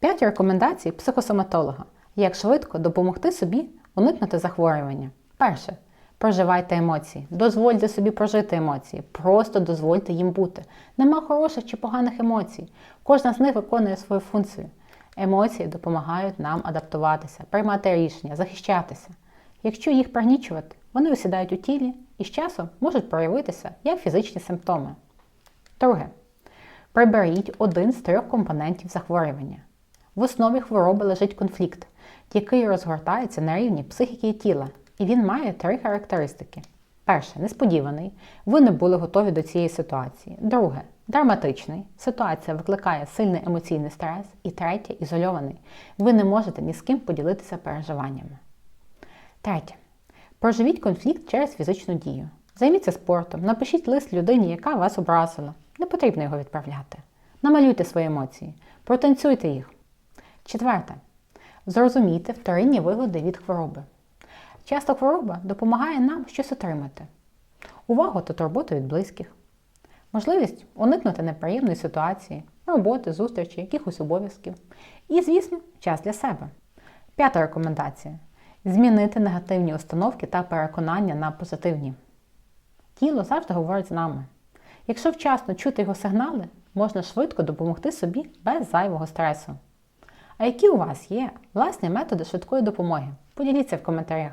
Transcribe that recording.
П'ять рекомендацій психосоматолога, як швидко допомогти собі уникнути захворювання. Перше. Проживайте емоції. Дозвольте собі прожити емоції. Просто дозвольте їм бути. Нема хороших чи поганих емоцій. Кожна з них виконує свою функцію. Емоції допомагають нам адаптуватися, приймати рішення, захищатися. Якщо їх пригнічувати, вони осідають у тілі і з часом можуть проявитися як фізичні симптоми. Друге. Приберіть один з трьох компонентів захворювання. В основі хвороби лежить конфлікт, який розгортається на рівні психіки і тіла, і він має три характеристики. Перше несподіваний. Ви не були готові до цієї ситуації. Друге драматичний. Ситуація викликає сильний емоційний стрес. І третє ізольований. Ви не можете ні з ким поділитися переживаннями. Третє. Проживіть конфлікт через фізичну дію. Займіться спортом, напишіть лист людині, яка вас образила. Не потрібно його відправляти. Намалюйте свої емоції, протанцюйте їх. Четверте. Зрозумійте вторинні вигоди від хвороби. Часто хвороба допомагає нам щось отримати. Увагу та турботу від близьких. Можливість уникнути неприємної ситуації, роботи, зустрічі, якихось обов'язків. І, звісно, час для себе. П'ята рекомендація. Змінити негативні установки та переконання на позитивні. Тіло завжди говорить з нами. Якщо вчасно чути його сигнали, можна швидко допомогти собі без зайвого стресу. А які у вас є власні методи швидкої допомоги? Поділіться в коментарях.